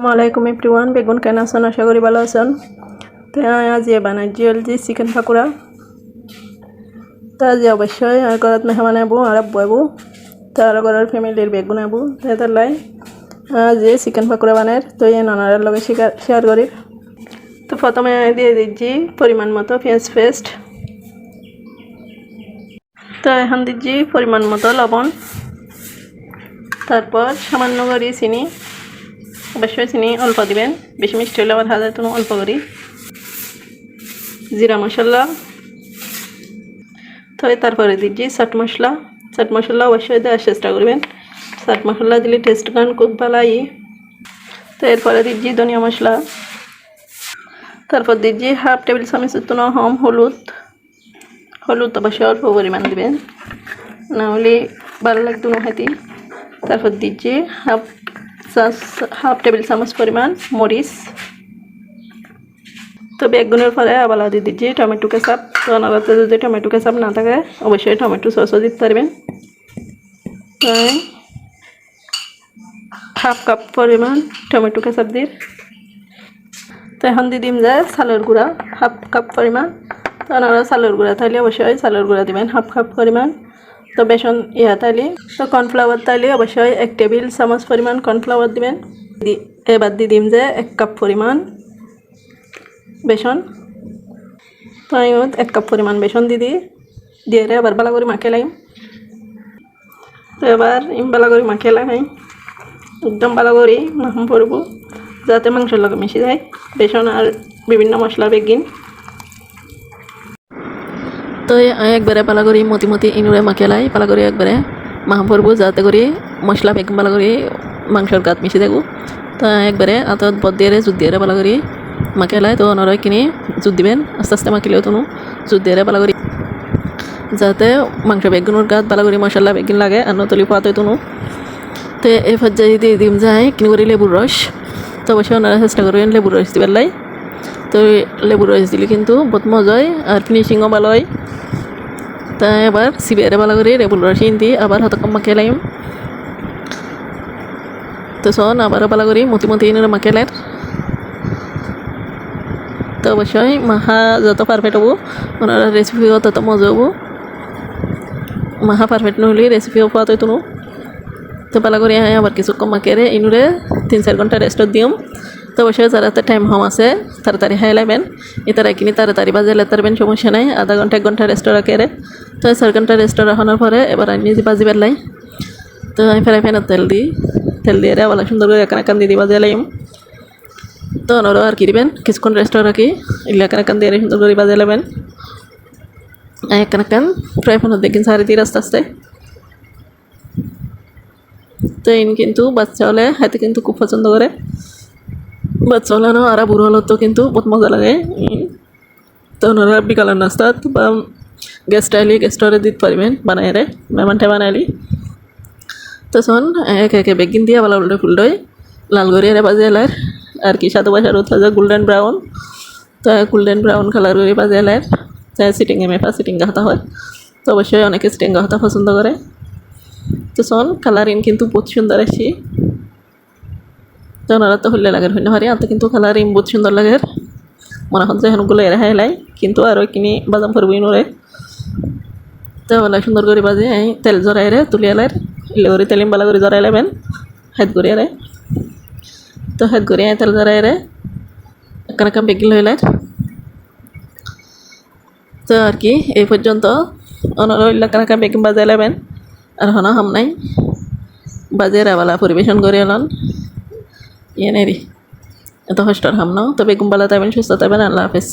আসসালামাইকুম এভরিওয়ান, বেগুন কেন আছেন আশা করি ভালো আছেন। তো আজ এ বানাই জিএলজি চিকেন পাকোড়া। তো আজ অবশ্যই আর ঘরত মেহমান আবু আর আব্বু আবু তো আর ঘরের ফ্যামিলির বেগুন আবু তাই লাই। আজ এ চিকেন পাকোড়া বানায় তো এই নানার লগে শেয়ার করি। তো প্রথমে দিয়ে দিচ্ছি পরিমাণ মতো পেঁয়াজ পেস্ট। তো এখন দিচ্ছি পরিমাণ মতো লবণ। তারপর সামান্য করে চিনি। অবশ্যই চিনি, অল্প দিবেন। বেশি মিষ্টি হলে আবার হাজার তুমি অল্প করি। জিরা মশলা। তো তারপরে দিচ্ছি চাট মশলা। চাট মশলা অবশ্যই দেওয়ার চেষ্টা করবেন। চাট মশলা দিলে টেস্ট গান খুব ভালাই। তো এরপরে দিচ্ছি ধনিয়া মশলা। তারপর দিচ্ছি হাফ টেবিল চামচ তুনো হম হলুদ। হলুদ অবশ্যই অল্প পরিমাণ দিবেন। নাহলে ভালো লাগতো না হাতি তারপর দিচ্ছি হাফ হাফ টেবিল চামচ পরিমাণ মরিচ তো বেগুনের পরে আবার দিয়ে দিচ্ছি, টমেটো কেচাপ। তো ওনারাতে যদি টমেটো কেচাপ না থাকে অবশ্যই টমেটো সসও দিতে পারবেন হাফ কাপ পরিমাণ টমেটো কেচাপ দিয়ে তো এখন দিয়ে দিম যে চালের গুঁড়া হাফ কাপ পরিমাণ তো ওনারা চালের গুঁড়া থাকলে অবশ্যই চালের গুঁড়া দিবেন হাফ কাপ পরিমাণ তো বেসন ইয়া তাইলে তো কর্নফ্লাওয়ার তালি অবশ্যই এক টেবিল চামচ পরিমাণ কর্নফ্লাওয়ার দিবেন। এবার দিয়ে দিম যে এক কাপ পরিমাণ বেসন। তো আমি এক কাপ পরিমাণ বেসন দিয়ে দিই, দিয়ে এবার ভালো করে মাখে লাগাম তো এবার ভালো করে মাখে লাগাই। একদম ভালো করে মাখম পড়ব, যাতে মাংসের লগে মিশে যায়। বেসন আর বিভিন্ন মশলা বেগিন। তো একবারে পালা করি মতি মতি ইনুরে মাখিয়ালাই পালা করি একবারে মাহ পরবো যাতে করি মশলা বেগম পালা করি মাংসর গাত মিশে থাকব তো একবারে আতত বদ দিয়ে জুত দিয়ে পালা করি মাখিয়ালাই তো অনরয় কিনি জুত দিবেন, আস্তে আস্তে মাখিলেও তো জুত দিয়ে পালা করি যাতে মাংস বেগুনের গাত পালা করি মশলা বেগুন লাগে আর নতলি পাতে তুনু তো এই পর্যায়ে দিয়ে দিম যায় কিনে করি লেবুর রস তো অবশ্যই ওনারা চেষ্টা করবেন লেবুর রস দিবার লাই তো লেবুর রস দিলে কিন্তু বহুত মজা হয় আর ফিনিশিংও ভালো হয়। তা এবার সিবিআরে ভালো করে লেবুর রস দি আবার হাত মাখিয়ে লাইম। তো শোন, আবারও ভালো করি মতি এনে লাইর তো অবশ্যই মাহা যত পারফেক্ট হব, ওনারা রেসিপিও তত মজা হব। মাহা পারফেক্ট নহলে রেসিপিও পাওয়া তো তো ভালো করে আবার কিছু কম মাখিয়ে ইনুরে তিন চার ঘণ্টা রেস্টত দিম তো অবশ্যই যারা টাইম হম আছে, তাড়াতাড়ি হাই লাইবেন এতারা কিনি তাড়াতাড়ি বাজে লেতারবেন সমস্যা নাই। আধা ঘণ্টা, এক ঘণ্টা রেস্ট রাখে তো চার ঘণ্টা রেস্ট রাখানোর পরে এবার আমি নিজে বাজি বেলাই তো আমি ফেরাই ফেনের তেল দিই। তেল দিয়ে আবার সুন্দর করে একান একান দিয়ে বাজে লাইম। তো ওনারও আর কি দিবেন? কিছুক্ষণ রেস্ট রাখি এগুলো একান একান দিয়ে সুন্দর করে বাজে লাবেন একান একান ফ্রাই ফ্যানের দেখেন সারি দিয়ে আস্তে আস্তে তো ইন কিন্তু বাচ্চা হলে হাতে কিন্তু খুব পছন্দ করে। বাচ্চা হলানো আর বুড়ো হলো তো কিন্তু বহুত মজা লাগে। তো ওনারা বিকালের নাস্তা বা গেস্ট আইলি গেস্টরে দিতে পারবেন বানাই রে মেহমানটা বানাইলি তো শোন এক, একে বেগিন দিয়ে ভালো উল্টে ফুলডই লাল করে রে বাজে এলার আর কি সাদা বাসার উঠা গোল্ডেন ব্রাউন তো গোল্ডেন ব্রাউন কালার করে বাজে এলার চাই সিটিংয়ে মেফা সিটিং গাহতা হয়। তো অবশ্যই অনেকে সিটিং গাহতা পছন্দ করে তো শোন কালারিং কিন্তু বহুত সুন্দর আসি তো ওনারা তো হইলে লাগে হইলে হারি আর কিন্তু কালারিং বহুত সুন্দর লাগে। মনে হচ্ছে হেনগুলো এরা হাইলাই কিন্তু আরও কিনি বাজাম করবই নরে। তো ওলা সুন্দর করে বাজে তেল জড়াই রে, তুলি এলার ইলে করে তেলিম বালা করে জড়াই লাবেন, হেদ করে রে তো হেদ করে তেল জড়াই রে। কানাকা বেগিল হইলে তো আর কি, এই পর্যন্ত। ওনারা ওইলা কানাকা বেগিং বাজাই লাবেন, আর হনা হাম নাই। বাজে রাবালা পরিবেশন করে এলাম ইয়ে নেই এত কষ্টর হাম নাও তবে গুম্বালা তাইবেন সুস্থ তাইবেন আল্লাহ হাফেজ